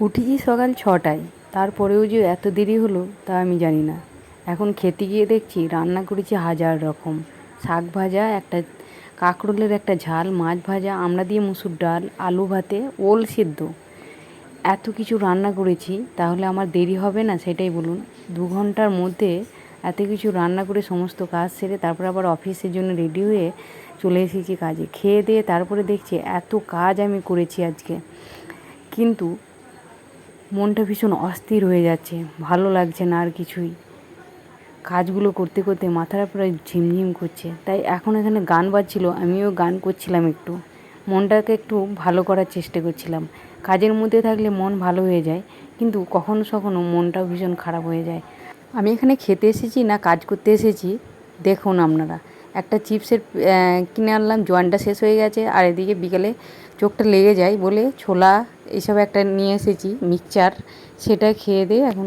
উঠেছি সকাল ছটায়। তারপরেও যে এত দেরি হলো তা আমি জানি না। এখন খেতে গিয়ে দেখছি রান্না করেছি হাজার রকম। শাক ভাজা, একটা কাঁকরোলের একটা ঝাল, মাছ ভাজা আমড়া দিয়ে মুসুর ডাল, আলু ভাতে, ওল সিদ্ধ। এত কিছু রান্না করেছি, তাহলে আমার দেরি হবে না? সেটাই বলুন। দু ঘণ্টার মধ্যে এত কিছু রান্না করে সমস্ত কাজ সেরে তারপর আবার অফিসের জন্য রেডি হয়ে চলে এসেছি কাজে। খেয়ে দিয়ে তারপরে দেখছি এত কাজ আমি করেছি আজকে। কিন্তু মনটা ভীষণ অস্থির হয়ে যাচ্ছে, ভালো লাগছে না আর কিছুই। কাজগুলো করতে করতে মাথাটা পুরো ঝিমঝিম করছে, তাই এখন এখানে গান বাজছিল, আমিও গান করছিলাম একটু। মনটাকে একটু ভালো করার চেষ্টা করছিলাম। কাজের মধ্যে থাকলে মন ভালো হয়ে যায়, কিন্তু কখনো কখনো মনটাও ভীষণ খারাপ হয়ে যায়। আমি এখানে খেতে এসেছি না কাজ করতে এসেছি, দেখুন আপনারা। একটা চিপসের কিনে আনলাম, জোয়ানটা শেষ হয়ে গেছে, আর এদিকে বিকেলে চোখটা লেগে যায় বলে ছোলা এইসব একটা নিয়ে এসেছি, মিক্সচার, সেটা খেয়ে দিয়ে এখন